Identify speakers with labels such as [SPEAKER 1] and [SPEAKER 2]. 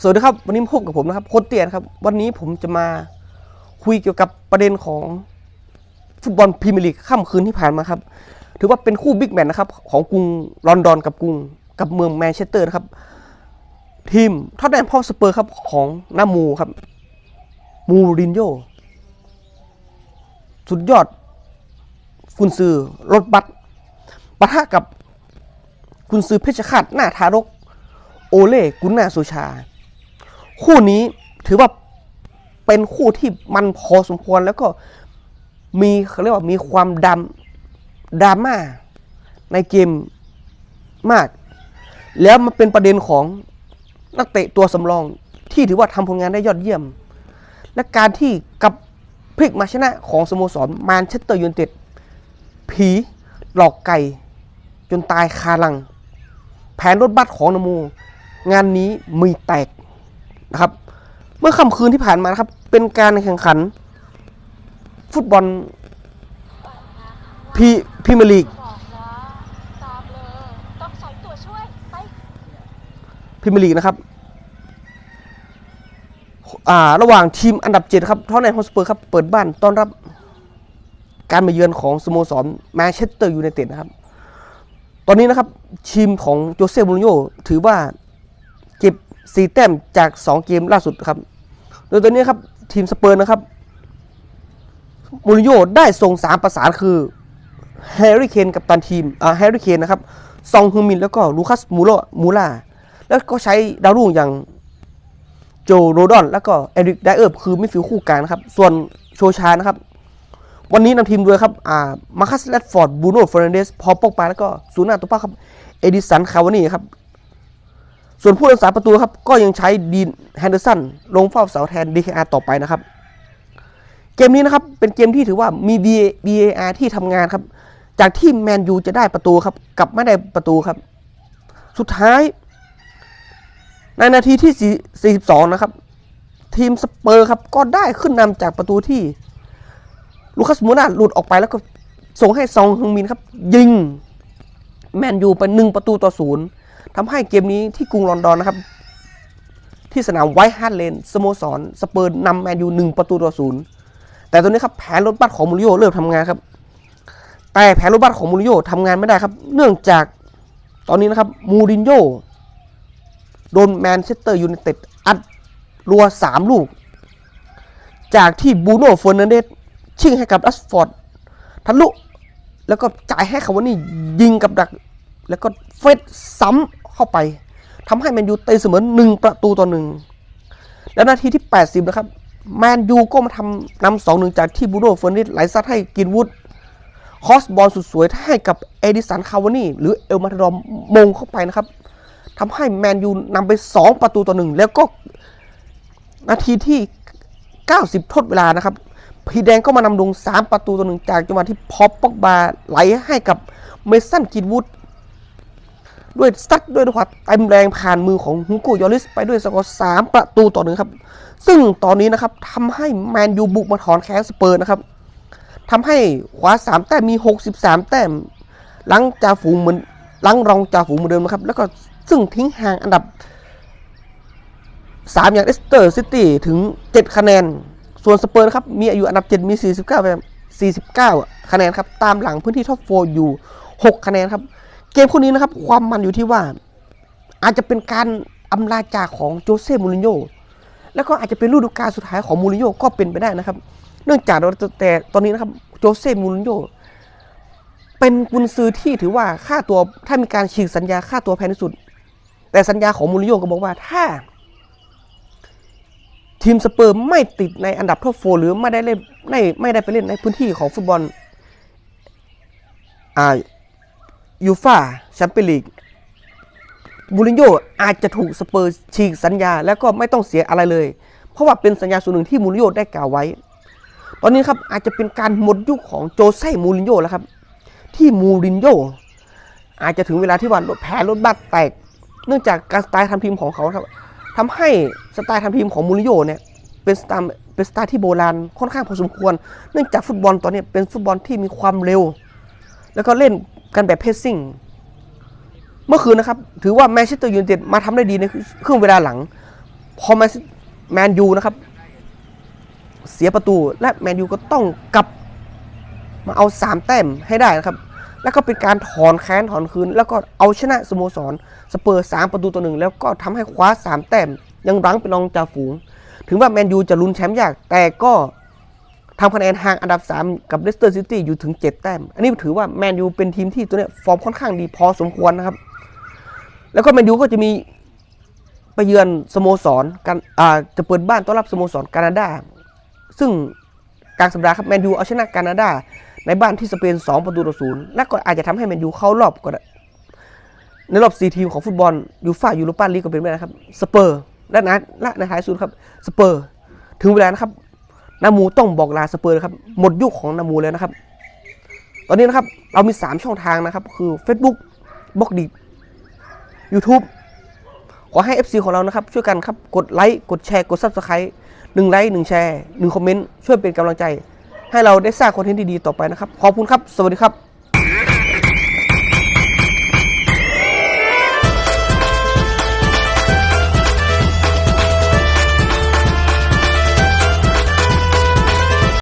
[SPEAKER 1] สวัสดีครับวันนี้พบกับผมนะครับโคตเตียนครับ วันนี้ผมจะมาคุยเกี่ยวกับประเด็นของฟุตบอลพรีเมียร์ลีกค่ำคืนที่ผ่านมาครับ ถือว่าเป็นคู่บิ๊กแมตช์นะครับ ของกรุงลอนดอนกับกรุงกับเมืองแมนเชสเตอร์นะครับ ทีมท็อตแนมพอสเปอร์ครับของหน้ามูครับ มูรินโญ่สุดยอดกุนซือรถบัสปะทะกับกุนซือเพชรฆาตหน้าทารก โอเล่กุนนาโซชา คู่นี้ถือว่าเป็นคู่ที่มันพอสมควรแล้วก็มีเขาเรียกว่ามีความดราดราม่าในเกมมาก แล้วมันเป็นประเด็นของนักเตะตัวสำรองที่ถือว่าทำผลงานได้ยอดเยี่ยม และการที่กับพลิกมาชนะของสโมสรแมนเชสเตอร์ยูไนเต็ดผีหลอกไก่ จนตายคาลัง แผนรถบัสของนโม งานนี้มีแตก นะครับ เมื่อค่ำคืนที่ผ่านมานะครับ เป็นการแข่งขัน ฟุตบอลพีพรีเมียร์ลีก
[SPEAKER 2] บอกนะตามเลยต้องใส่ตัวช่วยไป
[SPEAKER 1] พรีเมียร์ลีกนะครับอ่าระหว่างทีมอันดับ 7 ครับท็อตแนมฮอสเปอร์ครับ เปิดบ้านต้อนรับการมาเยือนของสโมสรแมนเชสเตอร์ยูไนเต็ดนะครับ ตอนนี้นะครับ ทีมของโจเซ่มูริโญ่ถือว่าเก็บ 4 แต้มจาก 2 เกมล่าสุดครับ โดยตอนนี้ครับทีมสเปอร์นะครับมูริโญ่ได้ส่ง3ประสานคือแฮร์รี่เคนกับตันทีมอ่าแฮร์รี่เคนนะครับซองฮึงมินแล้วก็ลูคัสมูโรมูล่าแล้วก็ใช้ดาวรุ่งอย่างโจโรดอน แล้วก็เอริกไดเออร์คือมิดฟิลด์คู่กลางนะครับ ส่วนโชชานะครับ วันนี้นำทีมโดยครับอ่ามาคัสแรดฟอร์ดบูโน่เฟรนเดสพอปอกปาแล้วก็ศูนย์หน้าตัวเป้าครับ เอดิสันคาวานี่ครับ ส่วนผู้รักษาประตูครับก็ยังใช้ดีนแฮนเดอร์สันลงเฝ้าเสาแทน DKR ต่อไปนะครับ เกมนี้นะครับเป็นเกมที่ถือว่ามี BAR ที่ทำงานครับ จากที่แมนยูจะได้ประตูครับกลับไม่ได้ประตูครับ สุดท้าย ในนาทีที่ 42 นะครับ ทีมสเปอร์ครับก็ได้ขึ้นนำจากประตูที่ลูคัสมูนาหลุดออกไปแล้วก็ส่งให้ซองฮึงมินครับ ยิง แมนยูไปหนึ่งประตูต่อศูนย์ ทำให้เกมนี้ที่กรุงลอนดอนนะครับ ที่สนามไวท์ฮาร์ดเลนสโมสรสเปอร์นำแมนยูหนึ่งประตูต่อศูนย์แต่ตอนนี้ครับแผนรถบัสของมูริโญ่เริ่มทำงานครับ แต่แผนรถบัสของมูริโญ่ทำงานไม่ได้ครับ เนื่องจากตอนนี้นะครับมูรินโญ่โดนแมนเชสเตอร์ยูไนเต็ดอัดรัวสามลูก จากที่บูโน่เฟอร์นันเดสชิ่งให้กับรัสฟอร์ดทะลุแล้วก็จ่ายให้คาวานี่ยิงกับดัก แล้วก็เฟดซ้ำ เข้าไปทำให้แมนยูตีเสมอหนึ่งประตูต่อหนึ่งแล้วนาทีที่ 80 นะครับ แมนยูก็มาทำนำสองหนึ่งจากที่บูโน่เฟอร์นันเดสไหลซัดให้กินวูดคอสบอลสุดสวยให้กับเอดิสันคาวานี่หรือเอลมาทรอมมงเข้าไปนะครับทำให้แมนยูนำไป 2 ประตูต่อหนึ่งแล้วก็นาทีที่ 90 ทดเวลานะครับ พีแดงก็มานำลง 3 ประตูต่อหนึ่งจากจังหวะที่พอปปอกบาไหลให้กับเมสันกินวูด ด้วยซัดด้วยความเต็มแรงผ่านมือของฮุงโกยอริสไปด้วยสกอร์3ประตูต่อหนึ่งครับ ซึ่งตอนนี้นะครับทำให้แมนยูบุกมาถอนแค้นสเปอร์นะครับทำให้ขวาสามแต้มมี63แต้มหลังจ่าฝูงเหมือนหลังรองจ่าฝูงเหมือนเดิมนะครับ แล้วก็ซึ่งทิ้งห่างอันดับ3อย่างเอสเตอร์ซิตี้ถึง7คะแนน ส่วนสเปอร์นะครับมีอายุอันดับ7มี49แต้ม49 คะแนนครับ ตามหลังพื้นที่ท็อปโฟอยู่ 6 คะแนนครับ เกมคู่นี้นะครับ ความมันอยู่ที่ว่า อาจจะเป็นการอำลาจากของโจเซ่มูรินโญ่แล้วก็อาจจะเป็นฤดูกาลสุดท้ายของมูรินโญ่ก็เป็นไปได้นะครับ เนื่องจากเราแต่ตอนนี้นะครับโจเซ่มูรินโญ่เป็นกุนซือที่ถือว่าค่าตัวถ้ามีการฉีกสัญญาค่าตัวแพงที่สุด แต่สัญญาของมูรินโญ่ก็บอกว่าถ้า ทีมสเปอร์ไม่ติดในอันดับท็อปโฟหรือไม่ได้เล่นไม่ไม่ได้ไปเล่นในพื้นที่ของฟุตบอลอ่า ยูฟาแชมเปี้ยนลีกมูรินโญ่อาจจะถูกสเปอร์ฉีกสัญญา แล้วก็ไม่ต้องเสียอะไรเลย เพราะว่าเป็นสัญญาส่วนหนึ่งที่มูรินโญ่ได้กล่าวไว้ ตอนนี้ครับอาจจะเป็นการหมดยุคของโจเซ่มูรินโญ่แล้วครับ ที่มูรินโญ่อาจจะถึงเวลาที่ว่ารถแพ้รถบัสแตก เนื่องจากการสไตล์ทำทีมของเขาครับทำให้สไตล์ทำทีมของมูรินโญ่เนี่ยเป็นสไตล์เป็นสไตล์ที่โบราณค่อนข้างพอสมควร เนื่องจากฟุตบอลตอนนี้เป็นฟุตบอลที่มีความเร็ว แล้วก็เล่น กันแบบเพสซิ่ง เมื่อคืนนะครับ ถือว่าแมนเชสเตอร์ยูไนเต็ดมาทำได้ดีในครึ่งเวลาหลัง พอแมนแมนยูนะครับ เสียประตูและแมนยูก็ต้องกลับมาเอาสามแต้มให้ได้นะครับ แล้วก็เป็นการถอนแค้นถอนคืน แล้วก็เอาชนะสโมสรสเปอร์สามประตูต่อหนึ่งแล้วก็ทำให้คว้าสามแต้มยังรั้งเป็นรองจ่าฝูง ถึงว่าแมนยูจะลุ้นแชมป์ยากแต่ก็ ทำคะแนนห่างอันดับ 3 กับเลสเตอร์ซิตี้อยู่ถึง 7 แต้ม อันนี้ถือว่าแมนยูเป็นทีมที่ตัวเนี้ยฟอร์มค่อนข้างดีพอสมควรนะครับ แล้วก็แมนยูก็จะมีไปเยือนสโมสรกันอ่าจะเปิดบ้านต้อนรับสโมสรแคนาดา ซึ่งกลางสัปดาห์ครับแมนยูเอาชนะแคนาดา ในบ้านที่สเปน 2 ประตูต่อศูนย์และก็อาจจะทำให้แมนยูเข้ารอบก็ได้ในรอบ 4 ทีมของฟุตบอลยูฟ่ายูโรปาลีกก็เป็นไปได้นะครับสเปอร์และนะและในท้ายสุดครับสเปอร์ ถึงเวลานะครับ นามูต้องบอกลาสเปอร์ครับ หมดยุคของนามูแล้วนะครับ ตอนนี้นะครับ เรามี 3 ช่องทางนะครับ คือ Facebook บล็อกดี YouTube ขอให้ FC ของเรานะครับ ช่วยกันครับ กดไลค์กดแชร์กด Subscribe หนึ่งไลค์หนึ่งแชร์หนึ่งคอมเมนต์ช่วยเป็นกำลังใจ ให้เราได้สร้างคอนเทนต์ดีๆต่อไปนะครับ ขอบคุณครับ สวัสดีครับ